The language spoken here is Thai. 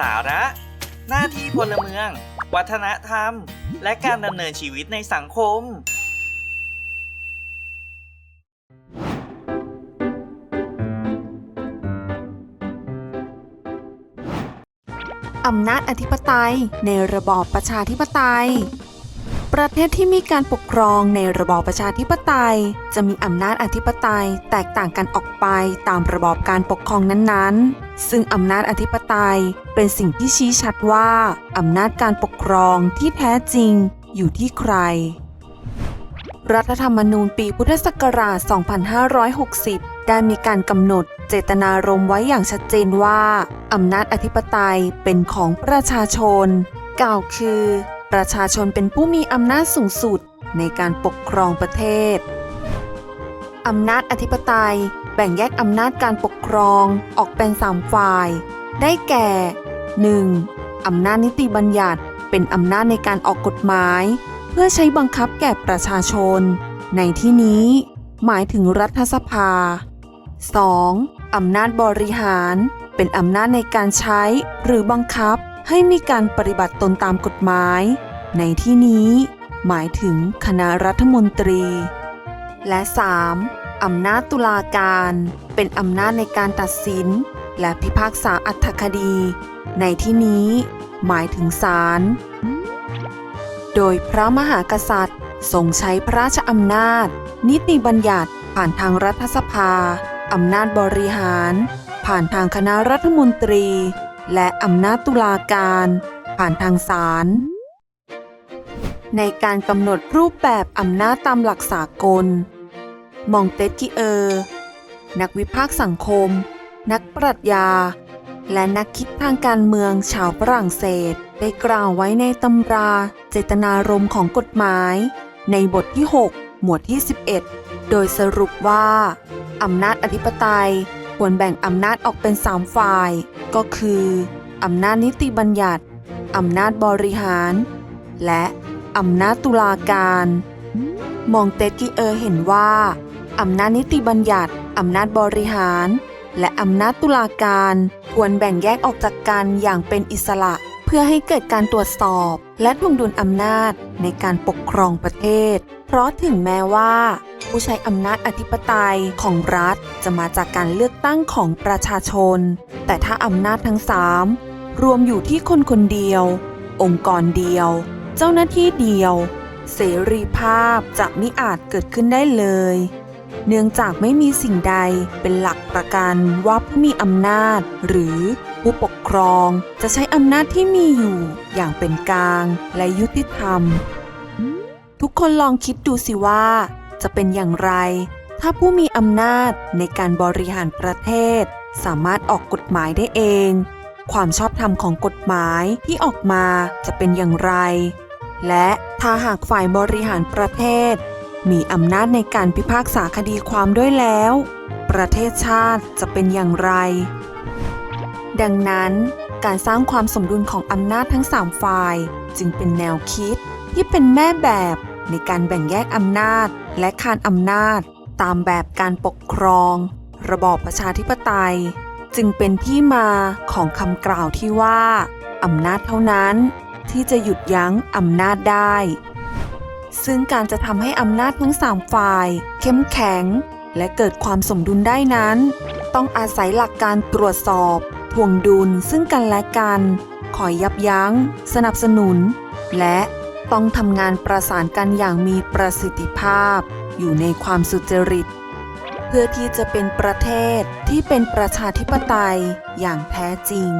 สาระ หน้าที่พลเมือง วัฒนธรรม และการดำเนินชีวิตในสังคม อำนาจอธิปไตยในระบอบประชาธิปไตย ประเทศที่มีการปกครองในระบอบประชาธิปไตย จะมีอำนาจอธิปไตยแตกต่างกันออกไปตามระบอบการปกครองนั้นๆ ซึ่งอำนาจอธิปไตยเป็นสิ่งที่ชี้ชัดว่าอำนาจการปกครองที่แท้จริงอยู่ที่ใคร รัฐธรรมนูญปีพุทธศักราช 2560 ได้มีการกำหนดเจตนารมณ์ไว้อย่างชัดเจนว่าอำนาจอธิปไตยเป็นของประชาชน กล่าวคือ ประชาชนเป็นผู้มีอำนาจสูงสุดในการปกครองประเทศ อำนาจอธิปไตย แบ่งแยกอำนาจการปกครองออกเป็น3ฝ่าย ได้แก่ 1. อำนาจนิติบัญญัติเป็นอำนาจในการออกกฎหมาย เพื่อใช้บังคับแก่ประชาชน ในที่นี้ หมายถึงรัฐสภา 2. อำนาจบริหาร เป็นอำนาจในการใช้หรือบังคับให้มีการปฏิบัติตนตามกฎหมาย ในที่นี้หมายถึงคณะรัฐมนตรี และ 3. อำนาจตุลาการ เป็นอำนาจในการตัดสิน และพิพากษาอัตคดี ในที่นี้ หมายถึงศาล โดยพระมหากษัตริย์ทรงใช้พระราชอำนาจ นิติบัญญัติผ่านทางรัฐสภา อำนาจบริหาร ผ่านทางคณะรัฐมนตรี และอำนาจตุลาการ ผ่านทางศาล ในการกำหนดรูปแบบอำนาจตามหลักสากล มองเตสกิเออร์ นักวิพากษ์สังคม นักปรัชญา และนักคิดทางการเมืองชาวฝรั่งเศส ได้กล่าวไว้ในตำราเจตนารมณ์ของกฎหมาย ในบทที่ 6 หมวดที่ 11 โดยสรุปว่าอำนาจอธิปไตยควรแบ่งอำนาจออกเป็น 3 ฝ่าย ก็คืออำนาจนิติบัญญัติอำนาจบริหาร และ อำนาจตุลาการ มองเตกิเออร์เห็นว่า อำนาจนิติบัญญัติ อำนาจบริหาร และอำนาจตุลาการควรแบ่งแยกออกจากกันอย่างเป็นอิสระ เพื่อให้เกิดการตรวจสอบ และทวงดุลอำนาจในการปกครองประเทศ เพราะถึงแม้ว่า ผู้ใช้อำนาจอธิปไตยของรัฐจะมาจากการเลือกตั้งของประชาชน แต่ถ้าอำนาจทั้งสามรวมอยู่ที่คนคนเดียว องค์กรเดียว เจ้าหน้าที่เดียว เสรีภาพจะมิอาจเกิดขึ้นได้เลย เนื่องจากไม่มีสิ่งใดเป็นหลักประกันว่าผู้มีอำนาจ หรือผู้ปกครองจะใช้อำนาจที่มีอยู่อย่างเป็นกลางและยุติธรรม ทุกคนลองคิดดูสิว่า จะเป็นอย่างไร ถ้าผู้มีอำนาจในการบริหารประเทศ สามารถออกกฎหมายได้เองความชอบธรรมของกฎหมายที่ออกมาจะเป็นอย่างไร และถ้าหากฝ่ายบริหารประเทศ มีอำนาจในการพิพากษาคดีความด้วยแล้ว ประเทศชาติจะเป็นอย่างไร ดังนั้น การสร้างความสมดุลของอำนาจทั้ง3ฝ่าย จึงเป็นแนวคิดที่เป็นแม่แบบในการแบ่งแยกอำนาจและคานอำนาจ ตามแบบการปกครอง ระบอบประชาธิปไตย จึงเป็นที่มาของคำกล่าวที่ว่าอำนาจเท่านั้น ที่จะหยุดยั้งอำนาจได้ ซึ่งการจะทำให้อำนาจทั้ง3ฝ่าย เข้มแข็ง และเกิดความสมดุลได้นั้น ต้องอาศัยหลักการตรวจสอบทวงดุลซึ่งกันและกันคอยยับยัง้ง สนับสนุน และต้องทำงานประสานกันอย่างมีประสิทธิภาพ อยู่ในความสุจริต เพื่อที่จะเป็นประเทศที่เป็นประชาธิปไตยอย่างแท้จริง